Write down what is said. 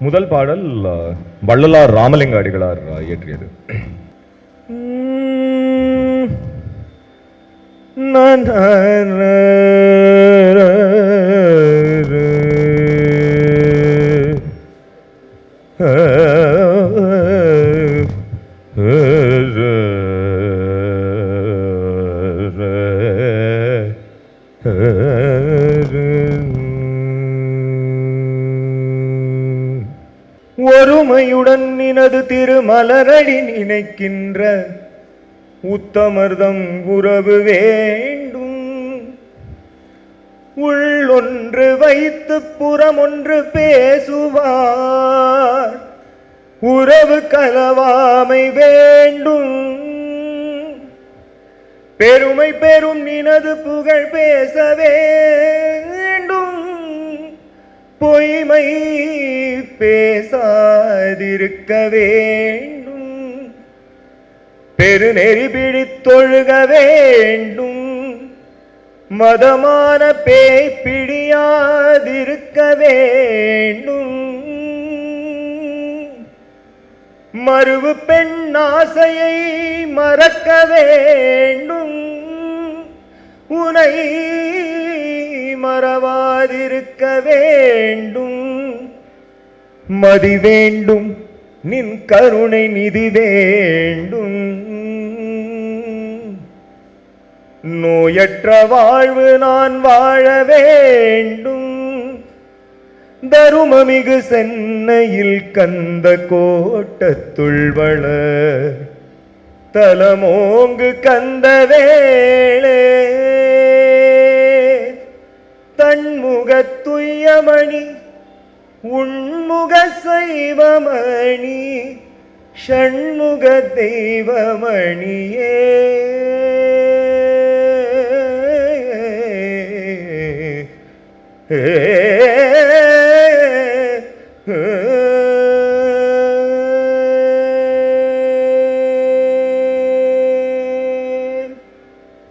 முதல் பாடல் வள்ளலார் ராமலிங்க அடிகளார் ஆ, Uh, ஒருமையுடன் நினது திருமலரடி நினைக்கின்ற உத்தமர்தம் உறவு வேண்டும். உள்ளொன்று வைத்து புறமொன்று பேசுவார். உறவு கலவாமை வேண்டும். பெருமை பெரும் நினது புகழ் பேச வேண்டும். பொய்மை பேசாதிருக்க வேண்டும் பெருநெறி பிடித்தொழுக வேண்டும். மதமான பேய் பிடியாதிருக்க வேண்டும். மறுவு பெண் ஆசையை மறக்க வேண்டும். உனை மறவாதிருக்க வேண்டும். மதி வேண்டும். நின் கருணை நிதி வேண்டும். நோயற்ற வாழ்வு நான் வாழ வேண்டும். தருமமிகு சென்னையில் கந்த கோட்டத்துள் வள தலமோங்கு கந்த வேளே. தன்முகத் துய்யமணி உண்முக சைவமணி ஷண்முக தெய்வமணியே ஏ